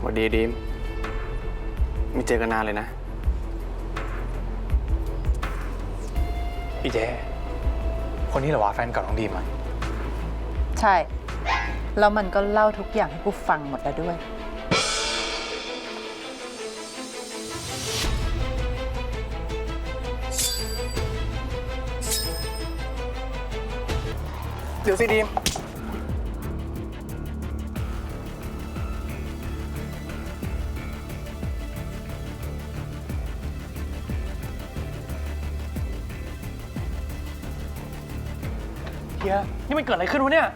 หวัดดีดีมไม่เจอกันนานเลยนะ พี่เจ คนนี้เหรอวะแฟนเก่าน้องดีมอะใช่ แล้วมันก็เล่าทุกอย่างให้กูฟังหมดแล้วด้วย เดี๋ยวสิดีม เฮียนี่มันเกิดอะไรขึ้นวะเนี่ย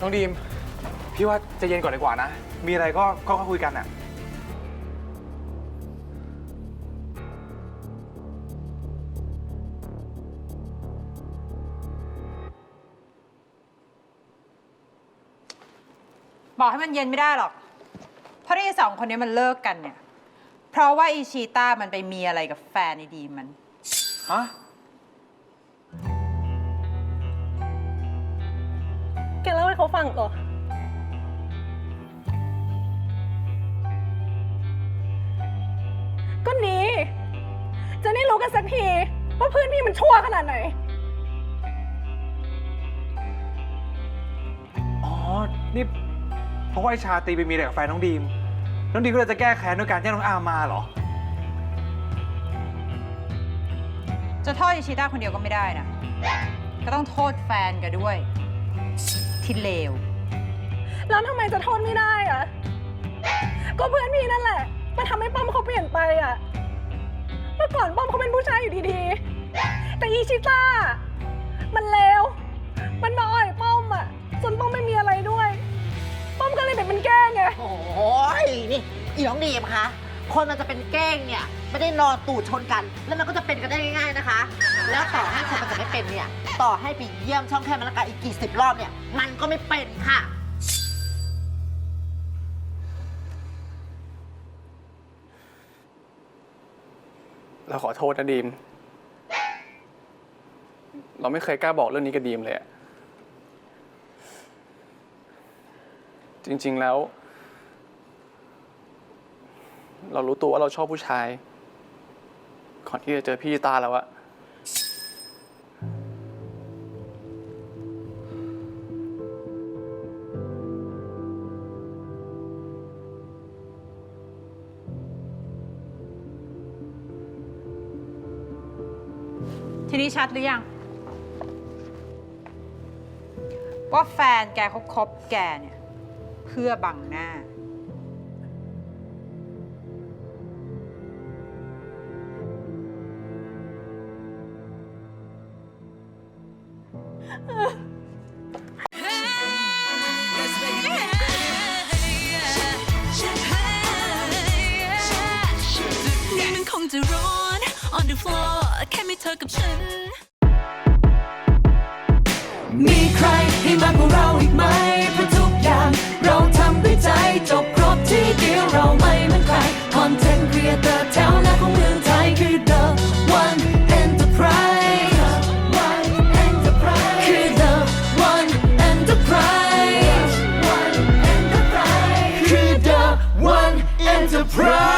น้องดีม พี่ว่าใจะเย็นก่อนดีกว่านะ มีอะไรก็ก็ค่อยคุยกันอะบอกให้มันเย็นไม่ได้หรอก เพราะที่ไอ้สองคนนี้มันเลิกกันเนี่ย เพราะว่าอีชีต้ามันไปมีอะไรกับแฟนไอ้ดีมมัน ฮะ แกเล่าให้เขาฟังเหรอ ก็หนี้ จะได้รู้กันสักที ว่าเพื่อนพี่มันชั่วขนาดไหน อ๋อ นี่เพราะว่าไอ้ชาตรีไปมีอะไรกับแฟนน้องดีม น้องดีมก็เลยจะแก้แค้นด้วยการแจ้งน้องอาร์มมาเหรอ จะโทษอีชีต้าคนเดียวก็ไม่ได้นะ ก็ต้องโทษแฟนแกันด้วย ที่เลว แล้วทำไมจะโทษไม่ได้อะก็เพื่อนพี่นั่นแหละ มันทำให้ป้อมเขาเปลี่ยนไปอะเมื่อก่อนป้อมเขาเป็นผู้ชายอยู่ดีๆ แต่อีชิต้า มันเลว มันมาอ่อยป้อมอะจนป้อมไม่มีอะไรด้วย ป้อมก็เลยเป็นมันแกล้งไง โอ้ยนี่ อีน้องดีมคะคนมันจะเป็นแกล้งเนี่ยไม่ได้นอนตูดชนกัน แล้วมันก็จะเป็นกันได้ง่ายๆนะคะ แล้วต่อให้คนมันจะไม่เป็นเนี่ยต่อให้ไปเยี่ยมช่องแคบมันละกันอีกกี่สิบรอบเนี่ยมันก็ไม่เป็นค่ะ เราขอโทษนะดีม เราไม่เคยกล้าบอกเรื่องนี้กับดีมเลยอะจริง ๆ แล้ว เรารู้ตัวว่าเราชอบผู้ชาย ก่อนที่จะเจอพี่ตาแล้วอะทีนี้ชัดหรือยัง ว่าแฟนแกเขาคบแกเนี่ย เพื่อบังหน้า นี่มันคงจะร้อน on the floor แค่มีเธอกับฉัน มีใครให้มากกว่าเราอีกไหม Right.